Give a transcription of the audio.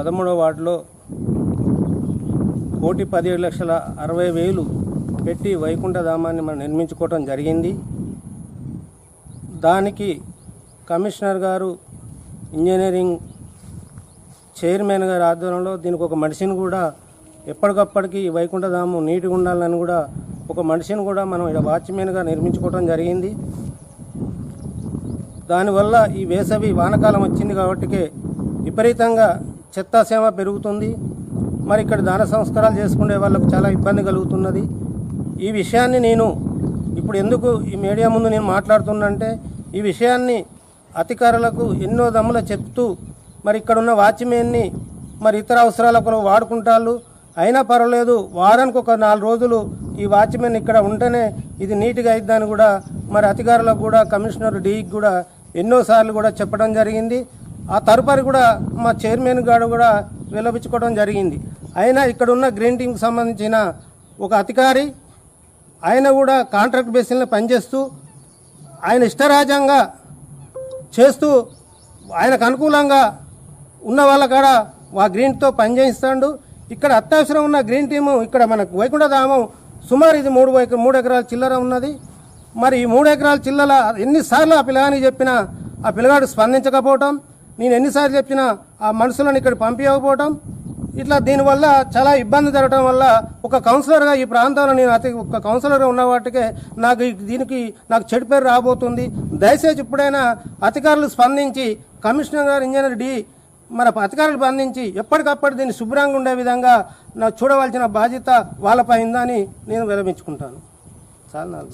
పదమూడవ వార్డులో కోటి పదిహేడు లక్షల అరవై వేలు పెట్టి వైకుంఠధామాన్ని మనం నిర్మించుకోవటం జరిగింది. దానికి కమిషనర్ గారు ఇంజనీరింగ్ చైర్మన్ గారి ఆధ్వర్యంలో దీనికి ఒక మనిషిని కూడా ఎప్పటికప్పటికి వైకుంఠధామం నీటిగా ఉండాలని కూడా ఒక మనిషిని కూడా మనం ఇక్కడ వాచ్మెన్గా నిర్మించుకోవడం జరిగింది. దానివల్ల ఈ వేసవి వానకాలం వచ్చింది కాబట్టికే విపరీతంగా చెత్తా సేవ పెరుగుతుంది. మరి ఇక్కడ దాన సంస్కారాలు చేసుకునే వాళ్ళకు చాలా ఇబ్బంది కలుగుతున్నది. ఈ విషయాన్ని నేను ఇప్పుడు ఎందుకు ఈ మీడియా ముందు నేను మాట్లాడుతున్నంటే ఈ విషయాన్ని అధికారులకు ఎన్నో దమ్ముల చెప్తూ మరి ఇక్కడ ఉన్న వాచ్మెన్ని మరి ఇతర అవసరాలకు వాడుకుంటారు అయినా పర్వాలేదు వారానికి ఒక నాలుగు రోజులు ఈ వాచ్మెన్ ఇక్కడ ఉంటేనే ఇది నీట్గా అయిద్దని కూడా మరి అధికారులకు కూడా కమిషనర్ డీకి కూడా ఎన్నోసార్లు కూడా చెప్పడం జరిగింది. ఆ తరుపరి కూడా మా చైర్మన్ గారు కూడా విలపించుకోవడం జరిగింది. అయినా ఇక్కడ ఉన్న గ్రీన్ టీంకి సంబంధించిన ఒక అధికారి ఆయన కూడా కాంట్రాక్ట్ బేసిస్లో పనిచేస్తూ ఆయన ఇష్టరాజ్యంగా చేస్తూ ఆయనకు అనుకూలంగా ఉన్న వాళ్ళ కాడ ఆ గ్రీన్తో పనిచేయిస్తాడు. ఇక్కడ అత్యవసరం ఉన్న గ్రీన్ టీము ఇక్కడ మనకు వైకుంఠధామం సుమారు ఇది మూడు మూడు ఎకరాల చిల్లర ఉన్నది. మరి ఈ మూడు ఎకరాల చిల్లల ఎన్నిసార్లు ఆ పిల్లగానికి చెప్పినా ఆ పిల్లగాడు స్పందించకపోవటం నేను ఎన్నిసార్లు చెప్పినా ఆ మనుషులను ఇక్కడ పంపించకపోవటం ఇట్లా దీనివల్ల చాలా ఇబ్బంది జరగడం వల్ల ఒక కౌన్సిలర్గా ఈ ప్రాంతంలో నేను అతి ఒక కౌన్సిలర్గా ఉన్న వాటికే నాకు దీనికి నాకు చెడు పేరు రాబోతుంది. దయచేసి ఇప్పుడైనా అధికారులు స్పందించి కమిషనర్ గారు ఇంజనీర్ డి మన అధికారులు స్పందించి ఎప్పటికప్పుడు దీన్ని శుభ్రంగా ఉండే విధంగా నాకు చూడవలసిన బాధ్యత వాళ్ళపై ఉందని నేను విరమించుకుంటాను. చాలా నాకు